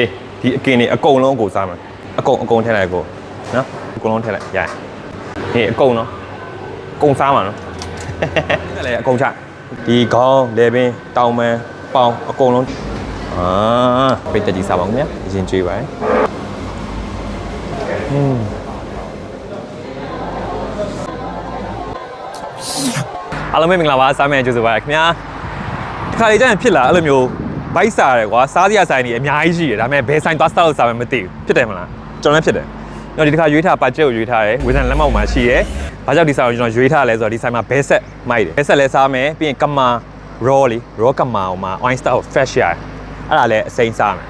လေဒီအကင်တွေအကုန်လုံးကိုစားမယ်အကုန်အကုန်ထည့်လိုက်ကိုနော်အကုန်လုံးထည့်လိုက်ရိုင်ဟေးအကုန်နော်အကုန်စားမှာနော်အဲ့လေအကုန်ချဒီခေါင်းလေပင်တောင်ပန်းပေါင်အကုန်လုံးအာပိတ်တက်ကြီးစားပါဦးခင်ဗျာအရင်ကြွေးပါရယ်ဟွန်းအားလုံးပဲမင်္ဂလာပါစားမယ်ကြိုဆိုပါရခင်ဗျာဒီခါလေးကျရင်ဖြစ်လာအဲ့လိုမျိုး ဘိုက်စားတယ်ကွာစားစရာဆိုင်တွေအများကြီးရှိတယ်ဒါပေမဲ့ဘယ်ဆိုင်သွားစားလို့စားမယ်မသိဘူးဖြစ်တယ်မလားကျွန်တော်လည်းဖြစ်တယ်ကျွန်တော်ဒီတစ်ခါရွေးထားပါချက်ကိုရွေးထားတယ်ဝေဆန်လက်မောက်မှာရှိတယ်ဘာကြောင့်ဒီဆိုင်ကိုကျွန်တော်ရွေးထားလဲဆိုတော့ဒီဆိုင်မှာဘဲဆက်မိုက်တယ်ဘဲဆက်လည်းစားမယ်ပြီးရင်ကမာ raw လी raw ကမာဟိုမှာ oil star ကို fresh ရအဲ့ဒါလည်းအစိမ်းစားမယ်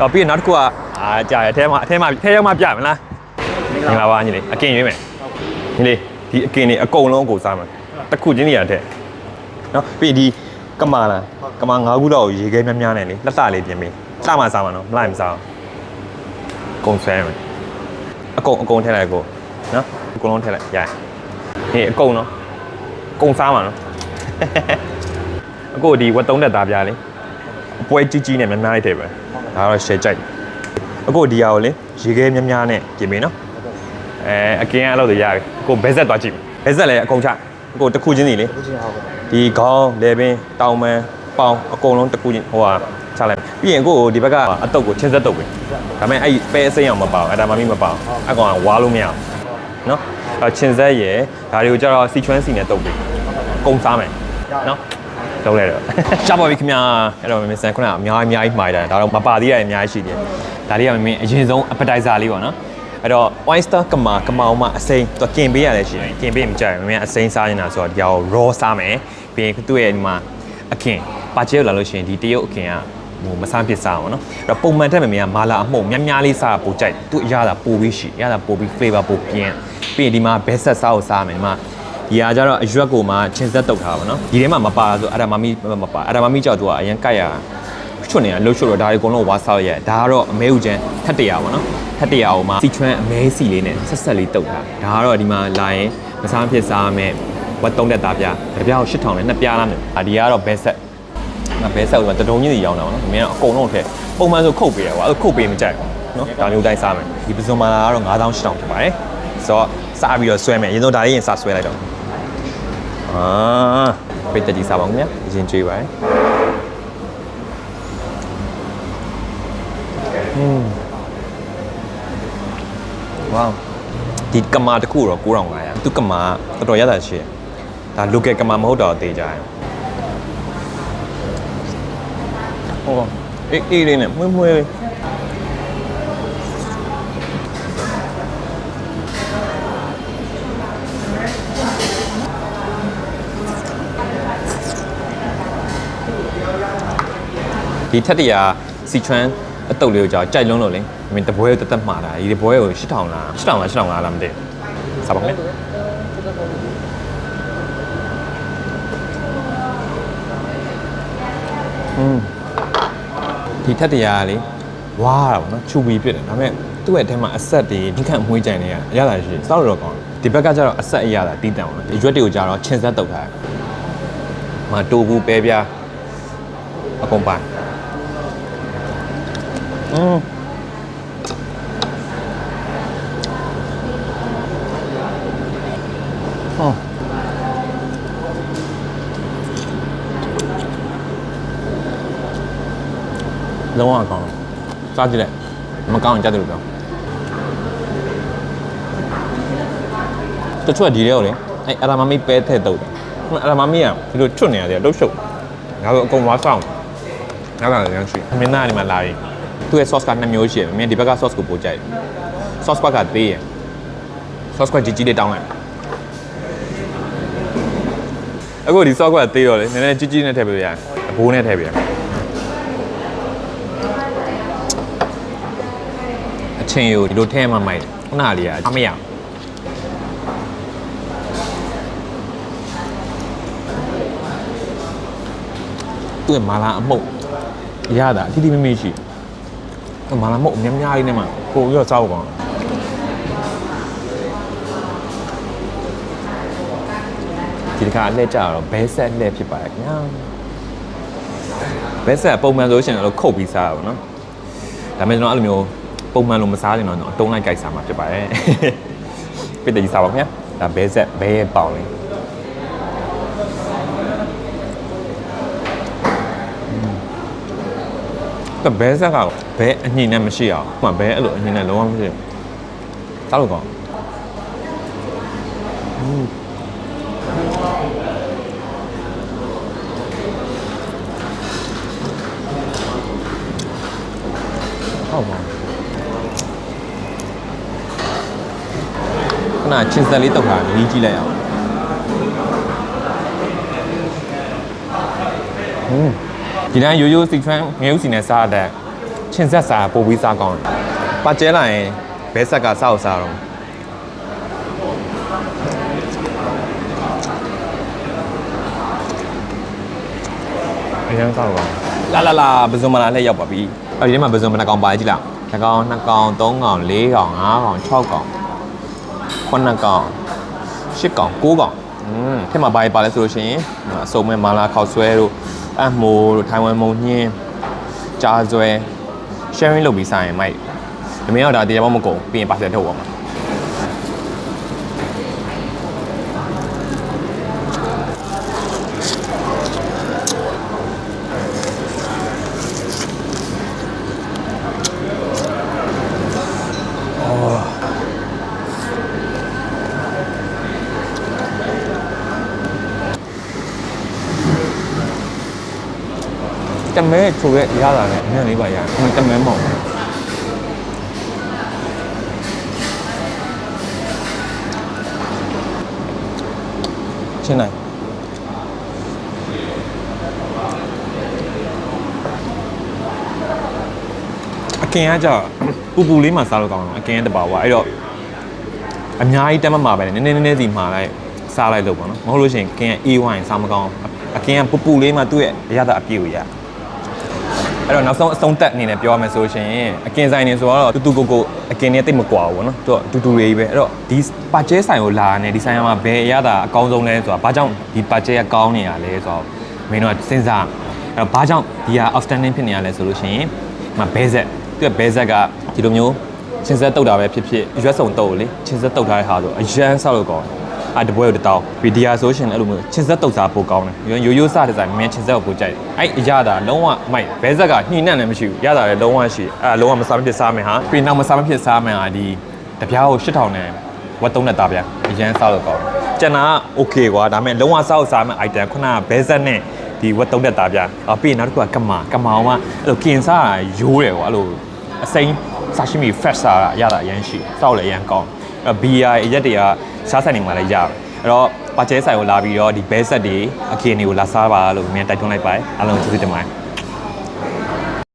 တော့ပြီးရင်နောက်တစ်ခုကအာကြာရအထဲမှာအထဲမှာအထဲရောက်မှပြမလားမင်္ဂလာပါညီလေးအကင်ရွေးမယ်ညီလေးဒီအကင်တွေအကုန်လုံးကိုစားမယ်တစ်ခုချင်းနေရတဲ့နော်ပြီးရင်ဒီ ကမာလာကမာ၅ခုလောက်ကိုရေခဲများများနဲ့လေလက်စလေးပြင်ပြီးစမှစားမှာနော်မလိုက်မစားအောင်ကုံဆွဲမယ်အကုန်အကုန်ထည့်လိုက်ကိုနော်အကုန်လုံးထည့်လိုက်ရိုင်ဟေးအကုန်နော်ကုံစားမှာနော်အကိုဒီဝတ်သုံးတက်သားပြားလေအပွဲကြီးကြီးနဲ့များများလေးထည့်ပဲဒါကတော့ရှယ်ကြိုက်အကိုဒီဟာကိုလေရေခဲများများနဲ့ပြင်ပြီးနော်အဲအကင်းအဲ့လိုတွေရတယ်အကိုဘဲဆက်သွားကြည့်မယ်ဘဲဆက်လည်းအကုန်ချအကိုတစ်ခုချင်းစီလေခုချင်းဟုတ်ကဲ့ ဒီခေါင်းလေပင်တောင်ပန်းပေါင်အကုန်လုံးတစ်ခုချင်းဟိုဟာချလိုက်ပြီးရင်ကိုကိုဒီဘက်ကအတုပ်ကိုချင်းဆက်တုပ်ပဲဒါပေမဲ့အဲ့ဒီပဲအစိမ်းအောင်မပါဘူးအဲ့ဒါမှမီးမပါဘူးအကောင်ကဝါလို့မရဘူးနော်အဲ့ချင်းဆက်ရယ်ဒါတွေကိုကျတော့စီချွန်းစီနဲ့တုပ်ပြီကုံစားမယ်နော်လုံးလိုက်တော့ရှားပါပြီခင်ဗျာအဲ့တော့မင်းစံခုနကအများကြီးအများကြီးမှားတယ်ဒါတော့မပါသေးရအများကြီးရှိတယ်ဒါလေးကမင်းအရင်ဆုံး appetizer လေးပေါ့နော် အဲ့တော့ oyster ကမာကမာအောင်မှအစိမ်းသူကင်ပေးရတယ်ရှိတယ်ကင်ပေးမကြိုက်ဘူးမင်းအစိမ်းစားနေတာဆိုတော့ဒီဟာကို raw စားမယ်ပြီးရင်သူ့ရဲ့ဒီမှာအခင်းပါချဲလာလို့ရှိရင်ဒီတရုတ်အခင်းကဟိုမဆန်းဖြစ်စားအောင်နော်အဲ့တော့ပုံမှန်တက်မမြင်ကမာလာအမှုန့်များများလေးစားတာပိုကြိုက်သူအရသာပိုပြီးရှိအရသာပိုပြီး favor ပိုပြင်းပြီးရင်ဒီမှာ best set စားကိုစားမယ်ဒီမှာဒီဟာကျတော့အရွက်ကိုမှချင်းဆက်တုတ်ထားပါတော့ဒီထဲမှာမပါဆိုအရာမမီမပါအရာမမီကြောက်သူကအရင်ကြိုက်ရချွတ်နေတာလှုပ်ချွတ်တော့ဒါတွေအကုန်လုံးဝါစားရဒါကတော့အမဲဥချမ်းထက်တရာပေါ့နော် ထက်တရာအောင်မှစီချွမ်းအမဲစီလေးနဲ့ဆက်ဆက်လေးတုတ်ထားဒါကတော့ဒီမှာလာရင်မစားဖြစ်စားမယ်ဝတ်သုံးတဲ့သားပြတပြားကို8000နဲ့နှစ်ပြားလားမယ်အာဒီကတော့ best set ငါဘဲဆက်ဦးမှာတဒုံကြီးစီရောင်းတာပေါ့နော်မင်းကတော့အကုန်လုံးထည့်ပုံမှန်ဆိုခုတ်ပေးရကွာအဲ့ခုတ်ပေးမကြိုက်ဘူးနော်ဒါမျိုးတိုင်းစားမယ်ဒီပစုံမာလာကတော့9000 8000ဖြစ်ပါတယ်ဆိုတော့စားပြီးတော့ဆွဲမယ်အရင်ဆုံးဒါလေးရင်စားဆွဲလိုက်တော့အာပိတ်တက်ကြီးစားပါဦးခင်ဗျာအရင်ကြွေးပါတယ်อืม ဝေါဒီကမာတစ်ခုတော့9500သူကမာတော်တော်ရတာရှိတယ်ဒါ local ကမာမဟုတ်တော့အသေးကြတယ်ဟောအေးအေးလေးနဲ့မွေးမွေးလေးဒီထက်တရာစီချွမ်းအတုပ်လေးကိုကြောက်ကြိုက်လုံးလို့လေ အမင်းတပွဲကိုတသက်မှားတာဒီတပွဲကို8000လား8000လား8000လားလားမသိဘူးစားပါမယ်อืม ဒီထက်တရားကလေဝါတာပေါ့နော်ချူပီဖြစ်တယ်ဒါပေမဲ့သူ့ရဲ့အထဲမှာအဆက်တွေဒီခန့်မွေးကြိုင်နေရအရသာရှိတယ်စောက်တော့ကောင်းတယ်ဒီဘက်ကကျတော့အဆက်အရသာတီးတန့်အောင်ဒီရွက်တွေကိုကျတော့ချင်းဆက်တုတ်ထားတယ်မတူဘူးပဲပြားအကုန်ပါอืม ဟောလုံးဝကောင်းတယ်စားကြည့်လိုက်မကောင်းရင်ကြားတယ်လို့ပြောတချို့ကဒီလေးကိုလေအဲ့အရာမမီပဲထည့်တုတ်တယ်အရာမမီကဒီလိုချွတ်နေရတယ်လှုပ်ရှုပ်ငါတို့အကုန်ဝါဆောင်ငါကလည်းရမ်းရှိမင်းသားနေမှာလာရင်သူ့ရဲ့ sauce ကနှစ်မျိုးရှိတယ်မင်းဒီဘက်က sauce ကိုပိုကြိုက်တယ် sauce ကသေးရယ် sauce ကကြီးကြီးလေးတောင်းလိုက် အခုဒီ sauce ကသေးတော့လေနည်းနည်းကြီးကြီးနဲ့ထည့်ပေးရအောင်အဘိုးနဲ့ထည့်ပေးရအောင်အချင်းကိုဒီလိုထဲမှာမိုက်တယ်ခုနကလေးကအမရအောင်သူ့ရဲ့မာလာအမှုတ်ရတာအတိတိမမေ့ရှိတယ်မာလာမုတ်အများများလေးနဲ့မှပို့ပြီးတော့စောက်ကောင်း ဒီတစ်ခါအလှည့်ကြတော့ဘဲဆက်လှည့်ဖြစ်ပါတယ်ခင်ဗျာဘဲဆက်ကပုံမှန်ဆိုရှင်တော့ခုတ်ပြီးစားတာပေါ့နော်ဒါပေမဲ့ကျွန်တော်အဲ့လိုမျိုးပုံမှန်လိုမစားရင်တော့ကျွန်တော်တုံးလိုက်ကြိုက်စားမှာဖြစ်ပါတယ်ပြစ်တကြီးစားပါခင်ဗျာဒါဘဲဆက်ဘဲရဲ့ပေါင်လေးတဘဲဆက်ကဘဲအညင်နဲ့မရှိအောင်ဟိုဘဲအဲ့လိုအညင်နဲ့လုံးဝမရှိဘူးစားလို့ကောင်းဟုတ်ပါ ခဏချင်းစက်လေးတောက်တာနီးကြည့်လိုက်အောင်ဟွန်းဒီတိုင်းရိုးရိုးစီထွန်းငရုတ်စီနဲ့စားတဲ့ချင်းဆက်စားပို့ပြီးစားကောင်းတယ်ပါကျဲလာရင်ဘဲဆက်ကစားအောင်စားတော့အရင်စားတော့လာလာလာဘယ်စုံမလာလက်ရောက်ပါပြီအဲ့ဒီထဲမှာဘယ်စုံမနှကောင်ပါကြည့်လားနှကောင်နှစ်ကောင်သုံးကောင်လေးကောင်ငါးကောင်၆ကောင် ခုနှစ်ကောင်ရှစ်ကောင်ကိုးကောင်อืมထဲမှာဘာတွေပါလဲဆိုလို့ရှိရင်အစုံမဲ့မာလာခောက်ဆွဲတို့အမ်မိုးတို့ထိုင်ဝမ်မုံညင်းကြားဆွဲ sharing လုပ်ပြီးစားရင်မိုက်ဒီမင်းတော့ဒါတရားမမကုန်ပြီးရင်ပါဆက်ထုတ်ပါမှာ တမဲချိုရဲ့ရတာနဲ့အများလေးပါရတယ်တမဲမဟုတ်ဘူးချင်းနိုင်အကင်ကကြာပူပူလေးမှစားလို့ကောင်းတယ်အကင်ကတပါဝါအဲ့တော့အများကြီးတက်မမှာပဲနည်းနည်းနည်းနည်းစီမှာလိုက်စားလိုက်လို့ပေါ့နော်မဟုတ်လို့ရှိရင်ကင်က A1 စားမကောင်းအကင်ကပူပူလေးမှသူ့ရဲ့အရသာအပြည့်ကိုရ အဲ့တော့နောက်ဆုံးအဆုံးသက်အနေနဲ့ပြောရမယ်ဆိုရှင်အကင်ဆိုင်နေဆိုတော့တူတူကိုကိုအကင်နဲ့တိတ်မကွာဘူးပေါ့နော်သူကတူတူလေးပဲအဲ့တော့ဒီပါကျဲဆိုင်ကိုလာနေဒီဆိုင်မှာဘယ်အရသာအကောင်းဆုံးလဲဆိုတာဘာကြောင့်ဒီပါကျဲကကောင်းနေရလဲဆိုတော့မင်းတို့ကစဉ်းစားအဲ့တော့ဘာကြောင့်ဒီဟာ outstanding ဖြစ်နေရလဲဆိုလို့ရှိရင်မဘဲဆက်သူကဘဲဆက်ကဒီလိုမျိုးချင်းဆက်တုတ်တာပဲဖြစ်ဖြစ်ရွက်စုံတုတ်လေချင်းဆက်တုတ်ထားတဲ့ဟာဆိုအရန်ဆောက်လို့ကောင်းတယ် အဲ့တပွဲကိုတတောင်းဗီဒီယာဆိုရှင်အဲ့လိုမျိုးချင်းဆက်တုတ်စားပိုကောင်းတယ်ရိုးရိုးစတဲ့ဆိုင်မင်းချင်းဆက်ကိုပိုကြိုက်တယ်အဲ့အရသာလုံးဝမိုက်ဘဲဆက်ကညှိနှံ့လည်းမရှိဘူးရတာလည်းလုံးဝရှိအဲ့လုံးဝမစားမဖြစ်စားမယ်ဟာပြီးနောက်မစားမဖြစ်စားမယ်ဟာဒီတပြားကို8000နဲ့ဝတ်သုံးနဲ့တာဗျာအရန်ဆောက်လို့ကောင်းတယ်ကျန်တာက okay ကွာဒါပေမဲ့လုံးဝစောက်စားမယ် item ခုနကဘဲဆက်နဲ့ဒီဝတ်သုံးတဲ့တာဗျာအပြီးနောက်တစ်ခုကကမာကမာအောင်ကအဲ့လိုကင်စားရိုးတယ်ကွာအဲ့လိုအစိမ်းဆာရှိမီ fresh စားရတာအရန်ရှိစောက်လည်းအရန်ကောင်းအဲ့ BI အရက်တွေက စားဆိုင်နေမှာလည်းရတယ်အဲ့တော့ပါကျဲဆိုင်ကိုလာပြီးတော့ဒီဘဲဆက်တွေအကင်တွေကိုလာစားပါလို့မြင်တိုက်တွန်းလိုက်ပါတယ်အားလုံးကျေးဇူးတင်ပါတယ်